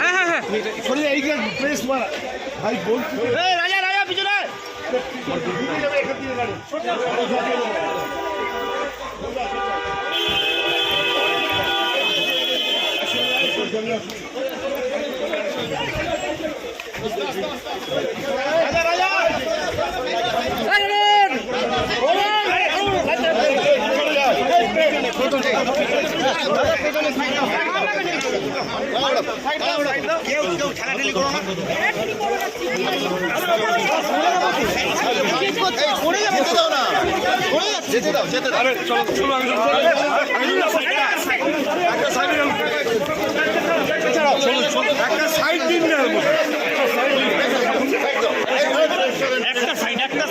হ্যাঁ হ্যাঁ হ্যাঁ প্রেস মারা ভাই বলছি রাজা রাজা পিছনে। রাজা রাজা কেউ কেউ একটা সাইড দিন একটা সাইড একটা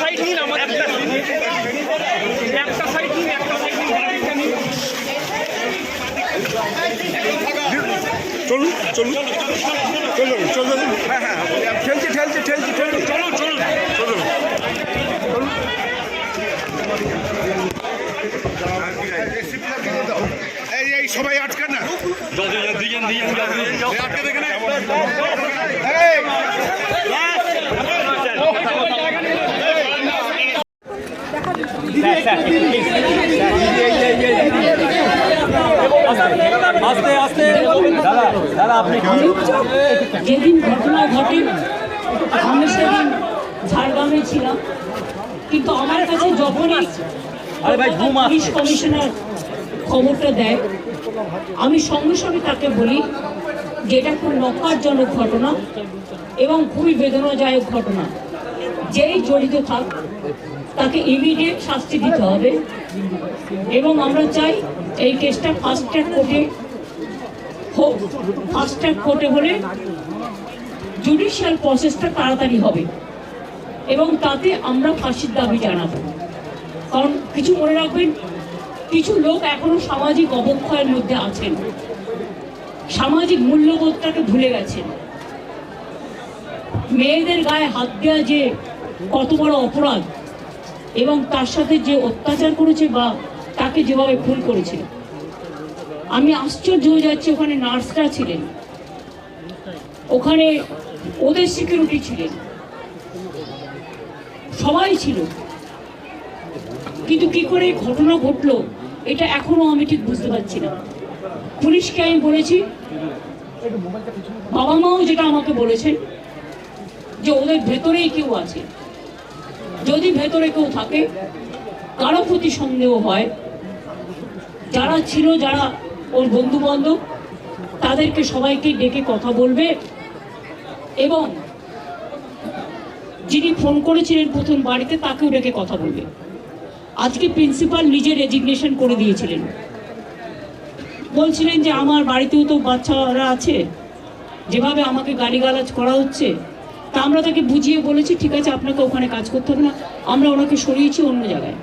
সাইড নিন আমার একটা একটা সাইড নিন একটা সাইড নিন চলুন চলুন চলুন হ্যাঁ হ্যাঁ ঠেলছি ঠেলছি ঠেলছি ঠেলছি চলুন চলুন চলুন। এই এই সবাই আটকান না। আটকে দেখে যেদিন ঘটনা ঘটে আমি সেদিন ঝাড়গ্রামে ছিলাম। কিন্তু আমার কাছে যখনই পুলিশ কমিশনার খবরটা দেয় আমি সঙ্গে সঙ্গে তাকে বলি যে এটা খুব নকারজনক ঘটনা এবং খুবই বেদনাদায়ক ঘটনা। যেই জড়িত থাক তাকে ইমিডিয়েট শাস্তি দিতে হবে। এবং আমরা চাই এই কেসটা ফাস্ট ট্র্যাক কোর্টে হোক। ফাস্ট ট্র্যাক কোর্টে হলে জুডিশিয়াল প্রসেসটা তাড়াতাড়ি হবে। এবং তাতে আমরা ফাঁসির দাবি জানাব। কারণ কিছু মনে রাখবেন, কিছু লোক এখনও সামাজিক অবক্ষয়ের মধ্যে আছেন। সামাজিক মূল্যবোধটাকে ভুলে গেছেন। মেয়েদের গায়ে হাত দেওয়া যে কত বড় অপরাধ এবং তার সাথে যে অত্যাচার করেছে বা তাকে যেভাবে খুন করেছে। আমি আশ্চর্য হয়ে যাচ্ছি, ওখানে নার্সরা ছিলেন। ওখানে ওদের সিকিউরিটি ছিলেন। সবাই ছিল। কিন্তু কি করে ঘটনা ঘটলো, এটা এখনও আমি ঠিক বুঝতে পারছি না। পুলিশকে আমি বলেছি বাবা মাও যেটা আমাকে বলেছেন, যে ওদের ভেতরেই কেউ আছে। যদি ভেতরে কেউ থাকে, কারও প্রতি সন্দেহ হয়, যারা ছিল, যারা ওর বন্ধু বান্ধব তাদেরকে সবাইকে ডেকে কথা বলবে এবং যিনি ফোন করেছিলেন প্রথম বাড়িতে, তাকেও ডেকে কথা বলবে। আজকে প্রিন্সিপাল নিজে রেজিগনেশন করে দিয়েছিলেন। বলছিলেন যে, আমার বাড়িতেও তো বাচ্চারা আছে। যেভাবে আমাকে গালিগালাজ করা হচ্ছে তা আমরা তাকে বুঝিয়ে বলেছি, ঠিক আছে, আপনাকে ওখানে কাজ করতে হবে না। আমরা ওনাকে সরিয়েছি অন্য জায়গায়।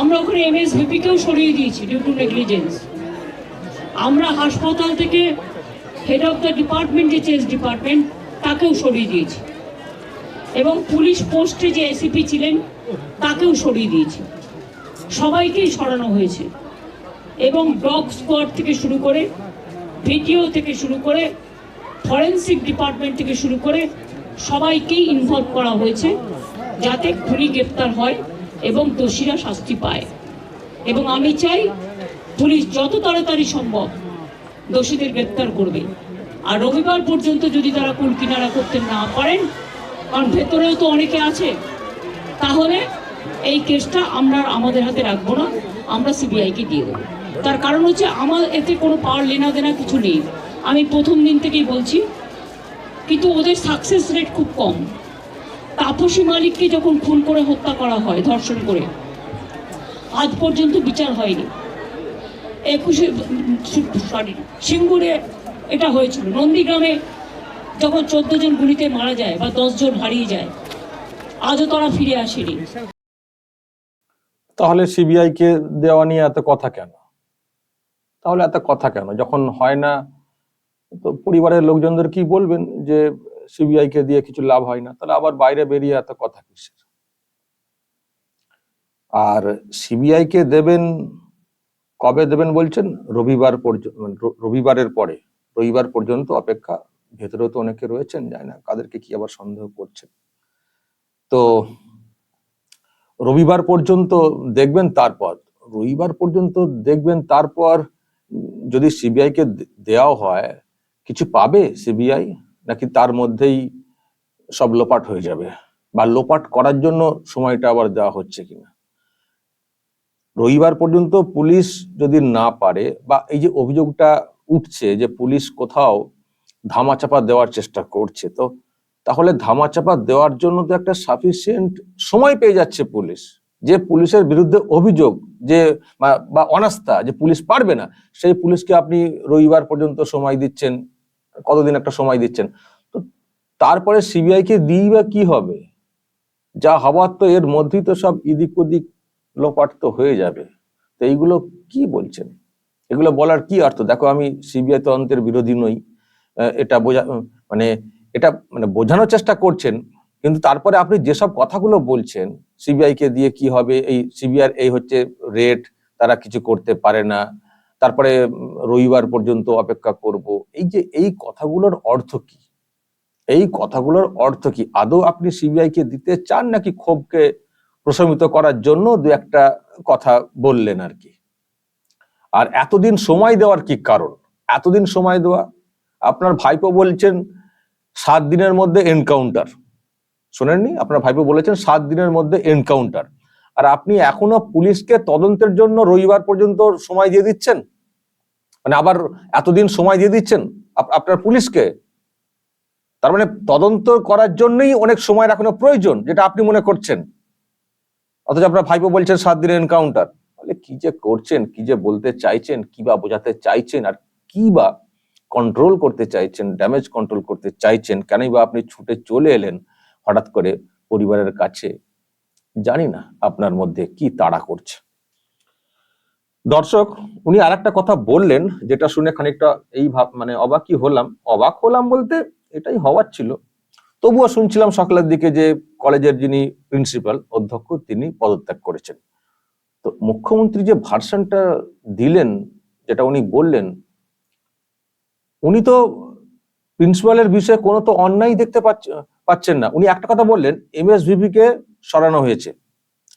আমরা ওখানে এম এস এমএসভিপিকেও সরিয়ে দিয়েছি ডিউ টু নেগলিজেন্স আমরা হাসপাতাল থেকে হেড অফ দ্য ডিপার্টমেন্ট যে চেস ডিপার্টমেন্ট তাকেও সরিয়ে দিয়েছি। এবং পুলিশ পোস্টে যে এসিপি ছিলেন, তাকেও সরিয়ে দিয়েছি। সবাইকেই সরানো হয়েছে। এবং ডগ স্কোয়াড থেকে শুরু করে, ভিডিও থেকে শুরু করে ফরেন্সিক ডিপার্টমেন্ট থেকে শুরু করে সবাইকেই ইনভলভ করা হয়েছে যাতে খুনি গ্রেপ্তার হয় এবং দোষীরা শাস্তি পায়। এবং আমি চাই পুলিশ যত তাড়াতাড়ি সম্ভব দোষীদের গ্রেপ্তার করবে। আর রবিবার পর্যন্ত যদি তারা কুল কিনারা করতে না পারেন, কারণ ভেতরেও তো অনেকে আছে, তাহলে এই কেসটা আমরা আমাদের হাতে রাখব না, আমরা সিবিআইকে দিয়ে দেবো। তার কারণ হচ্ছে আমার এতে কোনো পাওয়ার লেনা দেনা কিছু নেই। আমি প্রথম দিন থেকেই বলছি, কিন্তু ওদের সাকসেস রেট খুব কম। তাপসী মালিককে যখন খুন করে হত্যা করা হয়, ধর্ষণ করে, আজ পর্যন্ত বিচার হয়নি। একুশে, সরি, সিঙ্গুরে এটা হয়েছিল। নন্দীগ্রামে যখন চোদ্দ জন গুলিতে মারা যায় বা জন হারিয়ে যায়, আজও তারা ফিরে আসেনি। তাহলে সিবিআই কে দেওয়া নিয়ে এত কথা কেন? তাহলে এত কথা কেন? যখন হয় না তো পরিবারের লোকজনদের কি বলবেন যে সিবিআই কে দিয়ে কিছু লাভ হয় না? তাহলে আবার বাইরে বেরিয়ে এত কথা কিসের? আর সিবিআই কে দেবেন, কবে দেবেন বলছেন? রবিবার পর্যন্ত রবিবারের পরে। রবিবার পর্যন্ত অপেক্ষা। ভেতরেও তো অনেকে রয়েছেন যায় না কাদেরকে কি আবার সন্দেহ করছেন। তো রবিবার পর্যন্ত দেখবেন, তারপর রবিবার পর্যন্ত দেখবেন, তারপর যদি সিবিআই কে দে- দেওয়াও হয় কিছু পাবে সিবিআই নাকি তার মধ্যেই সব লোপাট হয়ে যাবে? বা লোপাট করার জন্য সময়টা আবার দেওয়া হচ্ছে কিনা? রবিবার পর্যন্ত পুলিশ যদি না পারে, বা এই যে অভিযোগটা উঠছে যে পুলিশ কোথাও ধামাচাপা দেওয়ার চেষ্টা করছে, তো তাহলে ধামাচাপা দেওয়ার জন্য তো একটা সাফিসিয়েন্ট সময় পেয়ে যাচ্ছে পুলিশ। যে পুলিশের বিরুদ্ধে অভিযোগ যে বা- অনাস্থা যে পুলিশ পারবে না, সেই পুলিশকে আপনি রবিবার পর্যন্ত সময় দিচ্ছেন কতদিন একটা সময় দিচ্ছেন? তো তারপরে সিবিআই কে দিই বা কি হবে? যা হওয়ার তো এর মধ্যেই তো সব ইদিক ওদিক লোপাট তো হয়ে যাবে। তো এইগুলো কি বলছেন? এগুলো বলার কি অর্থ? দেখো, আমি সিবিআই তদন্তের বিরোধী নই। এটা বোঝা মানে এটা মানে বোঝানোর চেষ্টা করছেন, কিন্তু তারপরে আপনি যেসব কথাগুলো বলছেন সিবিআই কে দিয়ে কি হবে, এই সিবিআই এই হচ্ছে রেট তারা কিছু করতে পারে না। তারপরে রবিবার পর্যন্ত অপেক্ষা করব। এই যে এই কথাগুলোর অর্থ কি? এই কথাগুলোর অর্থ কি? আদৌ আপনি সিবিআই কে দিতে চান নাকি ক্ষোভকে প্রশমিত করার জন্য দু একটা কথা বললেন আর কি? আর এতদিন সময় দেওয়ার কি কারণ? এতদিন সময় দেওয়া? আপনার ভাইপো বলছেন সাত দিনের মধ্যে এনকাউন্টার। শোনেননি? আপনার ভাইপো বলেছেন সাত দিনের মধ্যে এনকাউন্টার। আর আপনি এখনও পুলিশকে তদন্তের জন্য রবিবার পর্যন্ত সময় দিয়ে দিচ্ছেন? মানে আবার এতদিন সময় দিয়ে দিচ্ছেন আপ- আপনার পুলিশকে? তার মানে তদন্ত করার জন্যই অনেক সময় এখনও প্রয়োজন, যেটা আপনি মনে করছেন। অথচ আপনার ভাইপো বলছেন সাত দিনের এনকাউন্টার তাহলে কি যে করছেন, কি যে বলতে চাইছেন, কি বা বোঝাতে চাইছেন, আর কি বা কন্ট্রোল করতে চাইছেন ড্যামেজ কন্ট্রোল করতে চাইছেন, কেনই বা আপনি ছুটে চলে এলেন হঠাৎ করে পরিবারের কাছে? জানি না আপনার মধ্যে কি তাড়া করছে। দর্শক, উনি আর একটা কথা বললেন, যেটা শুনে খানিকটা এই ভাব মানে অবাকই হলাম। অবাক হলাম বলতে এটাই হওয়ার ছিল। তবুও শুনছিলাম সকালের দিকে যে কলেজের যিনি প্রিন্সিপাল, অধ্যক্ষ, তিনি পদত্যাগ করেছেন। তো মুখ্যমন্ত্রী যে ভার্সনটা দিলেন, যেটা উনি বললেন, উনি তো প্রিন্সিপালের বিষয়ে কোনো তো অন্যায় দেখতে পাচ্ছ- পাচ্ছেন না। উনি একটা কথা বললেন এমএসভিপি কে সরানো হয়েছে,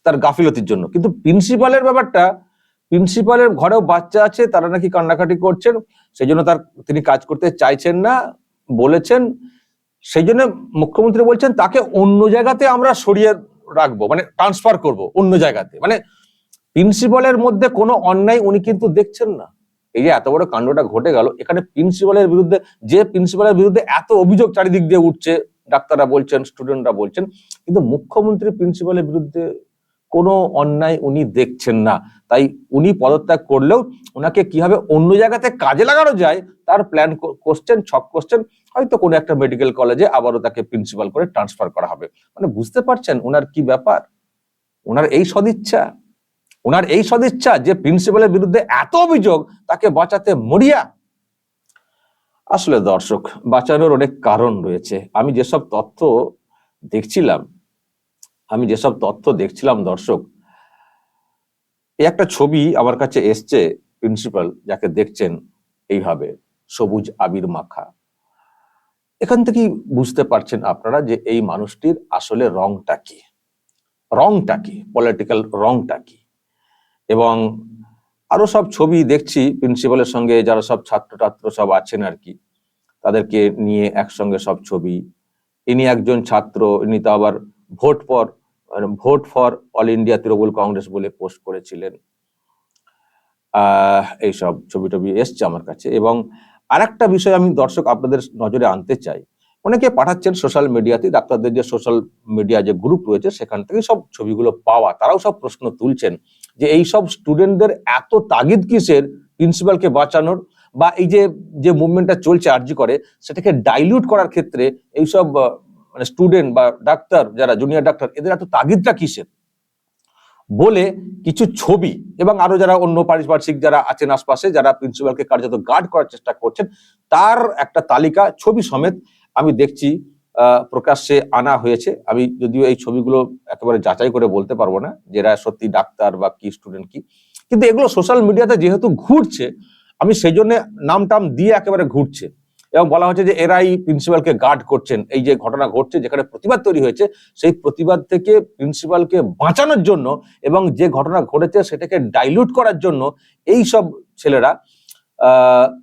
তার গাফিলতির জন্য। কিন্তু প্রিন্সিপালের ব্যাপারটা প্রিন্সিপালের ঘরেও বাচ্চা আছে, তারা নাকি কান্নাকাটি করছেন সেই জন্য তার তিনি কাজ করতে চাইছেন না, বলেছেন। সেই জন্য মুখ্যমন্ত্রী বলছেন, তাকে অন্য জায়গাতে আমরা সরিয়ে রাখব মানে ট্রান্সফার করব, অন্য জায়গাতে। মানে প্রিন্সিপালের মধ্যে কোনো অন্যায় উনি কিন্তু দেখছেন না। এই যে এত বড় কাণ্ডটা ঘটে গেল, এখানে প্রিন্সিপালের বিরুদ্ধে, যে প্রিন্সিপালের বিরুদ্ধে এত অভিযোগ চারিদিক দিয়ে উঠছে, ডাক্তাররা বলছেন স্টুডেন্টরা বলছেন, কিন্তু মুখ্যমন্ত্রী প্রিন্সিপালের বিরুদ্ধে কোনো অন্যায় উনি দেখছেন না। তাই উনি পদত্যাগ করলেও ওনাকে কীভাবে অন্য জায়গাতে কাজে লাগানো যায়, তার প্ল্যান কোশ্চেন ছক কোশ্চেন হয়তো কোনো একটা মেডিকেল কলেজে আবারও তাকে প্রিন্সিপাল করে ট্রান্সফার করা হবে। মানে বুঝতে পারছেন ওনার কি ব্যাপার? ওনার এই সদিচ্ছা। ওনার এই সদিচ্ছা যে প্রিন্সিপালের বিরুদ্ধে এত অভিযোগ, তাকে বাঁচাতে মরিয়া। আসলে দর্শক, বাঁচানোর অনেক কারণ রয়েছে। আমি যেসব তথ্য দেখছিলাম আমি যেসব তথ্য দেখছিলাম দর্শক এই একটা ছবি আমার কাছে এসছে প্রিন্সিপাল যাকে দেখছেন এইভাবে, সবুজ আবির মাখা। এখান থেকেই বুঝতে পারছেন আপনারা যে এই মানুষটির আসলে রংটা কি। রংটা কি? পলিটিক্যাল রংটা কি? এবং আরও সব ছবি দেখছি প্রিন্সিপালের সঙ্গে, যারা সব ছাত্র ছাত্র সব আছেন আর কি, তাদেরকে নিয়ে একসঙ্গে সব ছবি। ইনি একজন ছাত্র, ইনি তো আবার vote for vote for all India Trinamool Congress বলে পোস্ট করেছিলেন। এইসব ছবি টবি এসছে আমার কাছে এবং আরেকটা বিষয় আমি দর্শক আপনাদের নজরে আনতে চাই। অনেকে পাঠাচ্ছেন সোশ্যাল মিডিয়াতে ডাক্তারদের যে সোশ্যাল মিডিয়া যে গ্রুপ রয়েছে, সেখান থেকে সব ছবিগুলো পাওয়া, তারাও সব প্রশ্ন তুলছেন যে এই সব স্টুডেন্টদের এত তাগিদ কিসের? প্রিন্সিপালকে বাঁচানোর বা এই যে যে মুভমেন্টটা চলছে আরজি করে, সেটাকে ডাইলিউট করার ক্ষেত্রে এইসব মানে স্টুডেন্ট বা ডাক্তার যারা জুনিয়র ডাক্তার, এদের এত তাগিদটা কিসের? বলে কিছু ছবি এবং আরও যারা অন্য পারিপার্শ্বিক যারা আছেন আশপাশে, যারা প্রিন্সিপালকে কার্যত গার্ড করার চেষ্টা করছেন, তার একটা তালিকা, ছবি সমেত আমি দেখছি প্রকাশ্যে আনা হয়েছে। আমি যদিও এই ছবিগুলো একেবারে যাচাই করে বলতে পারব না যে এরা সত্যি ডাক্তার বা কি স্টুডেন্ট কি। কিন্তু এগুলো সোশ্যাল মিডিয়াতে যেহেতু ঘুরছে, আমি সেই জন্য নাম টাম দিয়ে একেবারে ঘুরছে। এবং বলা হচ্ছে যে এরাই প্রিন্সিপালকে গার্ড করছেন। এই যে ঘটনা ঘটছে, যেখানে প্রতিবাদ তৈরি হয়েছে, সেই প্রতিবাদ থেকে প্রিন্সিপালকে বাঁচানোর জন্য এবং যে ঘটনা ঘটেছে সেটাকে ডাইলুট করার জন্য এই সব ছেলেরা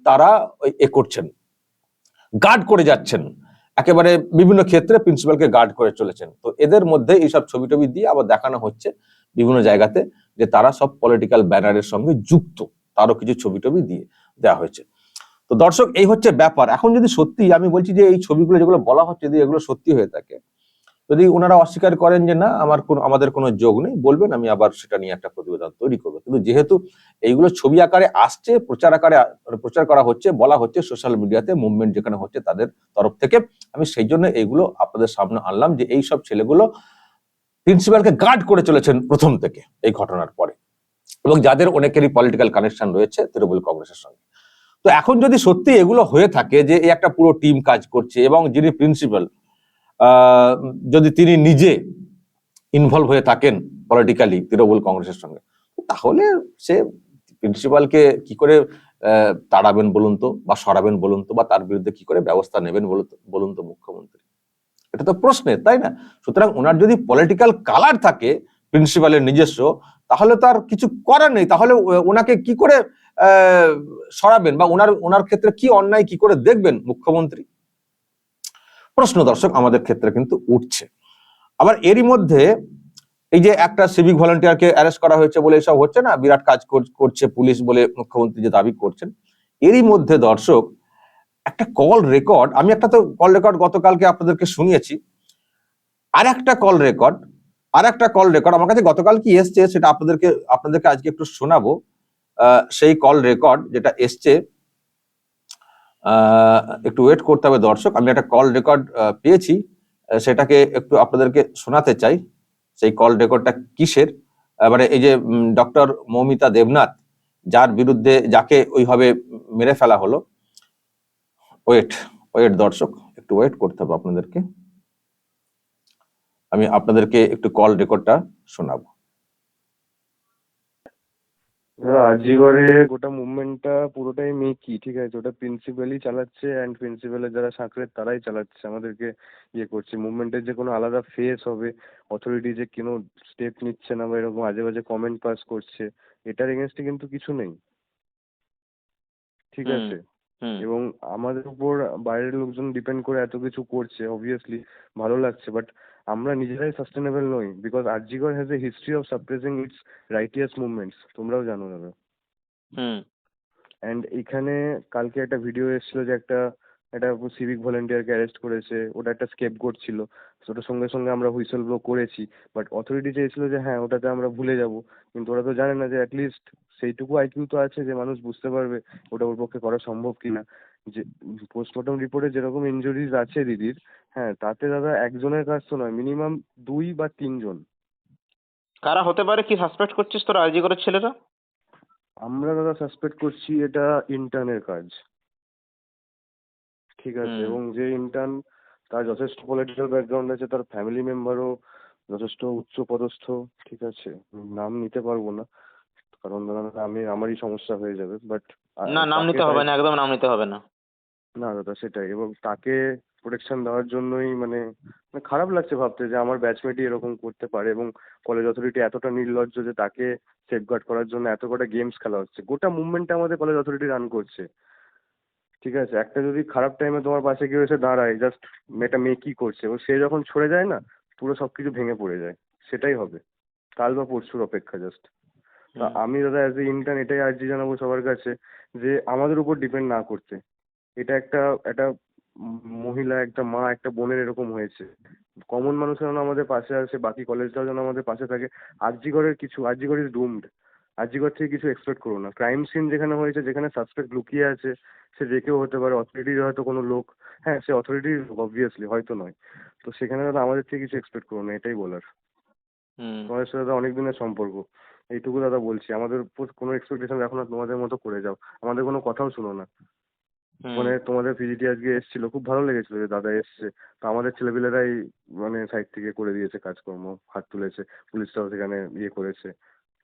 তারা এ করছেন। গার্ড করে যাচ্ছেন। একেবারে বিভিন্ন ক্ষেত্রে প্রিন্সিপালকে গার্ড করে চলেছেন। তো এদের মধ্যে এইসব ছবি টবি দিয়ে আবার দেখানো হচ্ছে বিভিন্ন জায়গাতে যে তারা সব পলিটিক্যাল ব্যানারের সঙ্গে যুক্ত। তারও কিছু ছবি টবি দিয়ে দেওয়া হয়েছে। তো দর্শক, এই হচ্ছে ব্যাপার। এখন যদি সত্যি আমি বলছি যে এই ছবিগুলো যেগুলো বলা হচ্ছে, যদি এগুলো সত্যি হয়ে থাকে, যদি ওনারা অস্বীকার করেন যে না, আমার কোন, আমাদের কোনো যোগ নেই, বলবেন, আমি আবার সেটা নিয়ে একটা প্রতিবেদন তৈরি করব। কিন্তু যেহেতু এইগুলো ছবি আকারে আসছে, প্রচার আকারে মানে প্রচার করা হচ্ছে, বলা হচ্ছে, সোশ্যাল মিডিয়াতে মুভমেন্ট যেখানে হচ্ছে তাদের তরফ থেকে, আমি সেই জন্য এইগুলো আপনাদের সামনে আনলাম যে এই সব ছেলেগুলো প্রিন্সিপালকে গার্ড করে চলেছেন প্রথম থেকে এই ঘটনার পরে। এবং যাদের অনেকেরই পলিটিক্যাল কানেকশন রয়েছে, তৃণমূল কংগ্রেসের সঙ্গে। তো এখন যদি সত্যি এগুলো হয়ে থাকে যে এই একটা পুরো টিম কাজ করছে এবং যিনি প্রিন্সিপাল যদি তিনি নিজে ইনভলভ হয়ে থাকেন পলিটিক্যালি তৃণমূল কংগ্রেসের সঙ্গে, তাহলে সে প্রিন্সিপালকে কি করে তাড়াবেন বলুন তো বা সরাবেন বলুন তো বা তার বিরুদ্ধে কি করে ব্যবস্থা নেবেন বলুন তো- মুখ্যমন্ত্রী? এটা তো প্রশ্নের তাই না? সুতরাং ওনার যদি পলিটিক্যাল কালার থাকে প্রিন্সিপালের নিজস্ব, তাহলে তার কিছু করার নেই। তাহলে ওনাকে কি করে সরাবেন বা ওনার ওনার ক্ষেত্রে কি অন্যায় কি করে দেখবেন মুখ্যমন্ত্রী? প্রশ্ন দর্শক, আমাদের ক্ষেত্রে কিন্তু উঠছে। আবার এরই মধ্যে এই যে একটা সিভিক ভলান্টিয়ারকে অ্যারেস্ট করা হয়েছে বলে এসব হচ্ছে না, বিরাট কাজ কর- করছে পুলিশ বলে মুখ্যমন্ত্রী যে দাবি করছেন। এরই মধ্যে দর্শক, একটা কল রেকর্ড আমি একটা তো কল রেকর্ড গতকালকে আপনাদেরকে শুনিয়েছি। আর একটা কল রেকর্ড আর একটা কল রেকর্ড আমার কাছে গতকাল কি এসছে সেটা আপনাদেরকে আপনাদেরকে আজকে একটু শোনাবো। সেই কল রেকর্ড যেটা এসছে একটু ওয়েট করতে হবে দর্শক। আমি একটা কল রেকর্ড পেয়েছি সেটাকে একটু আপনাদেরকে শোনাতে চাই। সেই কল রেকর্ডটা কিসের? মানে এই যে ডক্টর মৌমিতা দেবনাথ, যার বিরুদ্ধে যাকে ওইভাবে মেরে ফেলা হলো। ওয়েট ওয়েট দর্শক, একটু ওয়েট করতে হবে আপনাদেরকে। আমি আপনাদেরকে একটু কল রেকর্ডটা শোনাবো। আজিগড়ে গোটা মুভমেন্টটা পুরোটাই মেকি ঠিক আছে? ওটা প্রিন্সিপালই চালাচ্ছে অ্যান্ড প্রিন্সিপালের যারা সাঁকড়ে তারাই চালাচ্ছে। আমাদেরকে ইয়ে করছে। মুভমেন্টের যে কোনো আলাদা ফেস হবে অথরিটি যে কোনো স্টেপ নিচ্ছে না বা এরকম আজে বাজে কমেন্ট পাস করছে এটার এগেনস্টে কিন্তু কিছু নেই। ঠিক আছে? এবং আমাদের উপর বাইরের লোকজন ডিপেন্ড করে এত কিছু করছে অবভিয়াসলি ভালো লাগছে বাট আমরা নিজেরাই সাস্টেনেবল নই because RG Kar has a history of suppressing its righteous movements তোমরাও জানো দাদা। হুম। এন্ড এখানে কালকে একটা ভিডিও এসেছিল যে একটা একটা সিভিক ভলেন্টিয়ারকে অ্যারেস্ট করেছে ওটা একটা স্কেপ গোট ছিল। তো ওটার সঙ্গে সঙ্গে আমরা হুইসেল ব্লো করেছি। বাট অথরিটি চেয়েছিল যে হ্যাঁ ওটাতে আমরা ভুলে যাব। কিন্তু ওরা তো জানে না যে অ্যাটলিস্ট সেইটুকু আইকিউ তো আছে যে মানুষ বুঝতে পারবে ওটা ওর পক্ষে করা সম্ভব কিনা। যে পোস্টমর্টম রিপোর্টে যেরকম ইনজুরিজ আছে দিদির হ্যাঁ তাতে দাদা একজনের কাজ তো নয় মিনিমাম দুই বা তিনজন। কারা হতে পারে? কি সাসপেক্ট করছিস তোরা? আরজি করার ছেলেরা? আমরা দাদা সাসপেক্ট করছি এটা ইন্টার্নের কাজ। ঠিক আছে এবং যে ইন্টার্ন তার যথেষ্ট পলিটিক্যাল ব্যাকগ্রাউন্ড আছে তার ফ্যামিলি মেম্বারও যথেষ্ট উচ্চ পদস্থ ঠিক আছে? নাম নিতে পারব না কারণ দাদা আমি আমারই সমস্যা হয়ে যাবে বাট না নাম নিতে হবে না একদম নাম নিতে হবে না। না দাদা সেটাই এবং তাকে প্রোটেকশন দেওয়ার জন্যই মানে মানে খারাপ লাগছে ভাবতে যে আমার ব্যাচমেটই এরকম করতে পারে এবং কলেজ অথরিটি এতটা নির্লজ্জ যে তাকে সেফগার্ড করার জন্য এত কটা গেমস খেলা হচ্ছে। গোটা মুভমেন্টটা আমাদের কলেজ অথরিটি রান করছে। ঠিক আছে? একটা যদি খারাপ টাইমে তোমার পাশে কেউ এসে দাঁড়ায় জাস্ট মেয়েটা মেয়ে কি করছে? এবং সে যখন ছড়ে যায় না পুরো সব কিছু ভেঙে পড়ে যায়। সেটাই হবে। কাল বা পরশুর অপেক্ষা জাস্ট তা আমি দাদা অ্যাজ এ ইন্টার্ন এটাই আর্জি জানাব সবার কাছে যে আমাদের উপর ডিপেন্ড না করতে। এটা একটা একটা মহিলা একটা মা একটা বোনের এরকম হয়েছে। কমন মানুষ যেন আমাদের পাশে আসে বাকি কলেজটাও যেন আমাদের পাশে থাকে। আরজিগড়ের কিছু আরজিগড় ইজ ডুমড আরজিগড় থেকে কিছু এক্সপেক্ট করো না। ক্রাইম সিন যেখানে হয়েছে যেখানে সাসপেক্ট লুকিয়ে আছে সে যে কেউ হতে পারে অথরিটির হয়তো কোনো লোক। হ্যাঁ সে অথরিটির অবভিয়াসলি হয়তো নয়। তো সেখানে দাদা আমাদের থেকে কিছু এক্সপেক্ট করো না এটাই বলার। তোমাদের সাথে দাদা অনেক দিনের সম্পর্ক। এইটুকু দাদা বলছি। আমাদের উপর কোনো এক্সপেকটেশন রাখো না তোমাদের মতো করে যাও। আমাদের কোনো কথাও শুনো না। মানে তোমাদের পিজিটি আজকে এসেছিল খুব ভালো লেগেছিল যে দাদা এসছে। তো আমাদের ছেলেপিলেরাই মানে সাইড থেকে করে দিয়েছে কাজকর্ম হাত তুলেছে পুলিশরাও সেখানে ইয়ে করেছে।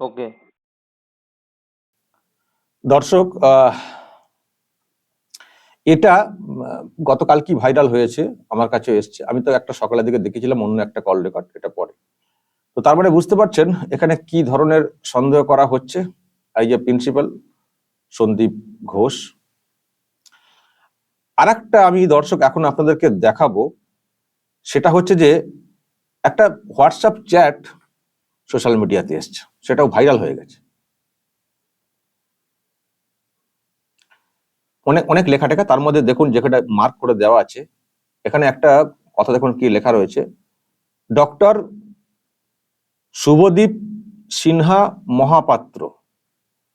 ওকে। দর্শক এটা গতকাল কি ভাইরাল হয়েছে আমার কাছে এসছে। আমি তো একটা সকালের দিকে দেখেছিলাম, অন্য একটা কল রেকর্ড এটা পরে। তো তার মানে বুঝতে পারছেন এখানে কি ধরনের সন্দেহ করা হচ্ছে? এই যে প্রিন্সিপাল সন্দীপ ঘোষ। আর একটা আমি দর্শক এখন আপনাদেরকে দেখাবো, সেটা হচ্ছে যে একটা হোয়াটসঅ্যাপ চ্যাট সোশ্যাল মিডিয়াতে এসছে। সেটাও ভাইরাল হয়ে গেছে। অনেক অনেক লেখা টেখা তার মধ্যে দেখুন যেখানে মার্ক করে দেওয়া আছে, এখানে একটা কথা দেখুন কি লেখা রয়েছে। ডক্টর শুভদীপ সিনহা মহাপাত্র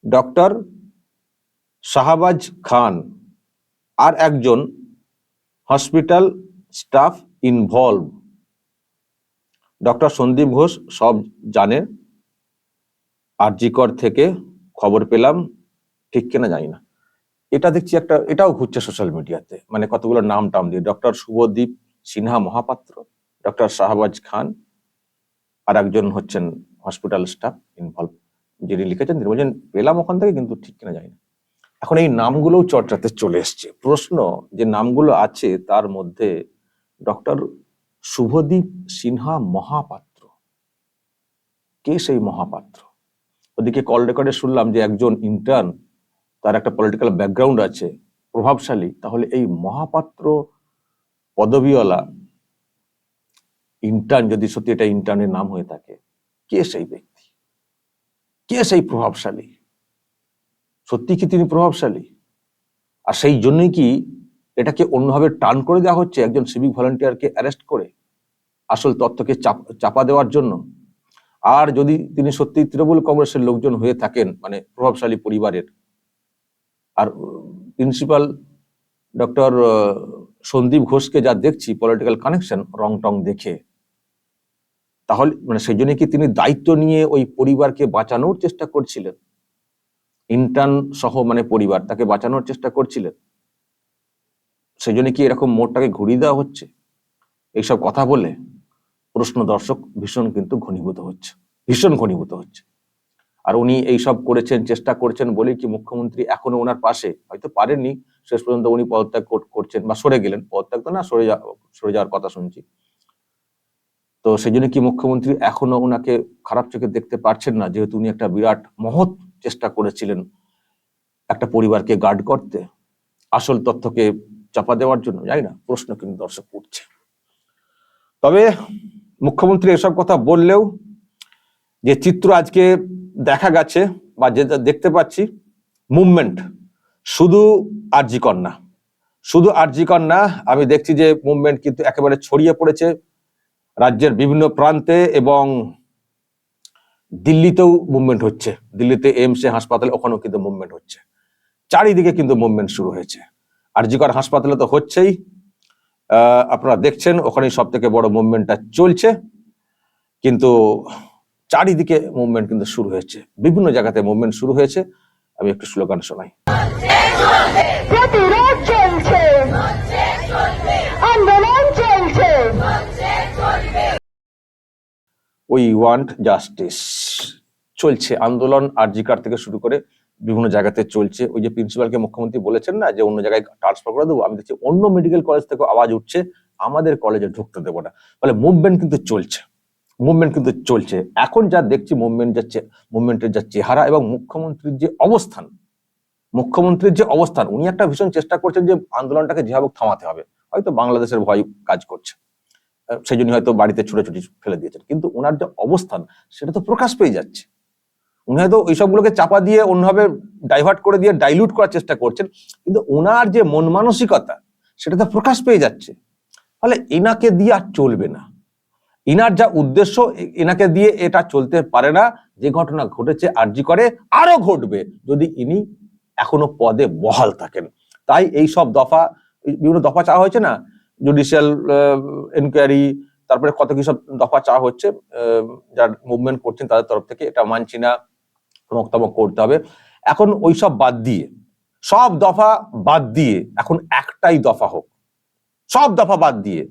ডক্টর শাহবাজ খান আর একজন hospital staff involve doctor Sandip Ghosh সব জানে। আরজিকর থেকে খবর পেলাম, ঠিক কিনা জানি না। এটা দেখছি একটা, এটাও ঘুরছে সোশ্যাল মিডিয়াতে মানে কতগুলো নাম টাম দিয়ে। ডক্টর শুভদীপ সিনহা মহাপাত্র ডক্টর শাহবাজ খান, আর একজন হচ্ছেন হসপিটাল স্টাফ ইনভলভ যিনি লিখেছেন। তিনি বলছেন, পেলাম ওখান থেকে কিন্তু ঠিক কিনা জানি না। এখন এই নামগুলোও চর্চাতে চলে এসছে। প্রশ্ন, যে নামগুলো আছে, তার মধ্যে ডক্টর শুভদীপ সিনহা মহাপাত্র। কে সেই মহাপাত্র? ওদিকে কল রেকর্ডে শুনলাম যে একজন ইন্টার্ন তার একটা পলিটিক্যাল ব্যাকগ্রাউন্ড আছে, প্রভাবশালী, তাহলে এই মহাপাত্র পদবিওয়ালা ইন্টার্ন যদি সত্যি এটা ইন্টার্নের নাম হয়ে থাকে, কে সেই ব্যক্তি? কে সেই প্রভাবশালী? সত্যি কি তিনি প্রভাবশালী? আর সেই জন্যই কি এটাকে অন্যভাবে টার্ন করে দেওয়া হচ্ছে একজন সিভিক ভলান্টিয়ারকে অ্যারেস্ট করে? আসল তথ্যকে চাপ- চাপা দেওয়ার জন্য? আর যদি তিনি সত্যি তৃণমূল কংগ্রেসের লোকজন হয়ে থাকেন মানে প্রভাবশালী পরিবারের, আর প্রিন্সিপাল ডক্টর সন্দীপ ঘোষকে যা দেখছি পলিটিক্যাল কানেকশন রং টং দেখে, তাহলে মানে সেই জন্য কি তিনি দায়িত্ব নিয়ে ওই পরিবারকে বাঁচানোর চেষ্টা করছিলেন? ইন্টার্ন সহ মানে পরিবার তাকে বাঁচানোর চেষ্টা করছিলেন? সেই জন্য কি এরকম মোড়টাকে ঘুরিয়ে দেওয়া হচ্ছে? এইসব কথা বলে প্রশ্ন দর্শক ভীষণ কিন্তু ঘনীভূত হচ্ছে, ভীষণ ঘনীভূত হচ্ছে। আর উনি এইসব করেছেন, চেষ্টা করছেন বলেই কি মুখ্যমন্ত্রী এখনও ওনার পাশে, হয়তো পারেননি। শেষ পর্যন্ত উনি পদত্যাগ করছেন বা সরে গেলেন। পদত্যাগ তো না, সরে সরে যাওয়ার কথা শুনছি। তো সেই জন্য কি মুখ্যমন্ত্রী এখনও ওনাকে খারাপ চোখে দেখতে পারছেন না? যেহেতু উনি একটা বিরাট মহৎ চেষ্টা করেছিলেন একটা পরিবারকে গার্ড করতে, আসল তথ্যকে চাপা দেওয়ার জন্য, জানি না, প্রশ্ন কিন্তু দর্শক উঠছে। তবে মুখ্যমন্ত্রী এসব কথা বললেও যে চিত্র আজকে দেখা গেছে বা যেটা দেখতে পাচ্ছি, মুভমেন্ট শুধু আরজি কন্যা। শুধু আরজি কন্যা, আমি দেখছি যে মুভমেন্ট কিন্তু একেবারে ছড়িয়ে পড়েছে রাজ্যের বিভিন্ন প্রান্তে এবং দিল্লিতেও মুভমেন্ট হচ্ছে। দিল্লিতে এমসে হাসপাতালে ওখানেও কিন্তু মুভমেন্ট হচ্ছে। চারিদিকে কিন্তু মুভমেন্ট শুরু হয়েছে। আরজিকর হাসপাতালে তো হচ্ছেই। আপনারা দেখছেন ওখানেই সব থেকে বড় মুভমেন্টটা চলছে। কিন্তু চারিদিকে মুভমেন্ট কিন্তু শুরু হয়েছে। বিভিন্ন জায়গাতে মুভমেন্ট শুরু হয়েছে। আমি একটু স্লোগান শোনাই। প্রতিরোধ চলছে। আন্দোলন চলছে। উই ওয়ান্ট জাস্টিস চলছে আন্দোলন আরজিকার থেকে শুরু করে বিভিন্ন জায়গাতে চলছে। ওই যে প্রিন্সিপালকে মুখ্যমন্ত্রী বলেছেন না যে, অন্য জায়গায় ট্রান্সফার করে দেবো, আমি দেখছি অন্য মেডিকেল কলেজ থেকে আওয়াজ উঠছে, আমাদের কলেজে ঢুকতে দেবো না। ফলে মুভমেন্ট কিন্তু চলছে। মুভমেন্ট কিন্তু চলছে। এখন যা দেখছি মুভমেন্ট যাচ্ছে মুভমেন্টের যা চেহারা এবং মুখ্যমন্ত্রীর যে অবস্থান, মুখ্যমন্ত্রীর যে অবস্থান, উনি একটা ভীষণ চেষ্টা করছেন যে আন্দোলনটাকে যেভাবে থামাতে হবে। হয়তো বাংলাদেশের ভয় কাজ করছে। সেই জন্য হয়তো বাড়িতে ছুটোছুটি ফেলে দিয়েছেন। কিন্তু ওনার যে অবস্থান, সেটা তো প্রকাশ পেয়ে যাচ্ছে। উনি হয়তো এইসবগুলোকে চাপা দিয়ে অন্যভাবে ডাইভার্ট করে দিয়ে ডাইলুট করার চেষ্টা করছেন, কিন্তু ওনার যে মন মানসিকতা, সেটা তো প্রকাশ পেয়ে যাচ্ছে। ফলে এনাকে দিয়ে আর চলবে না। ইনার যা উদ্দেশ্য এনাকে দিয়ে এটা চলতে পারে না। যে ঘটনা ঘটেছে আরজি করে আরও ঘটবে যদি ইনি এখনও পদে বহাল থাকেন। তাই এই সব দফা বিভিন্ন দফা চাওয়া হয়েছে না? জুডিশিয়াল এনকোয়ারি তারপরে কত কি সব দফা চাওয়া হচ্ছে যারা মুভমেন্ট করছেন তাদের তরফ থেকে, এটা মানছি না। মক্তব্য করতে হবে। এখন ওইসব বাদ দিয়ে, সব দফা বাদ দিয়ে এখন একটাই দফা হোক। সব দফা বাদ দিয়ে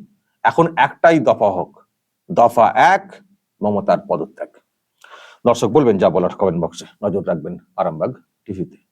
এখন একটাই দফা হোক। দফা এক, মমতার পদত্যাগ। দর্শক বলবেন যা বলার কমেন্ট বক্সে নজর রাখবেন আরামবাগ টিভিতে।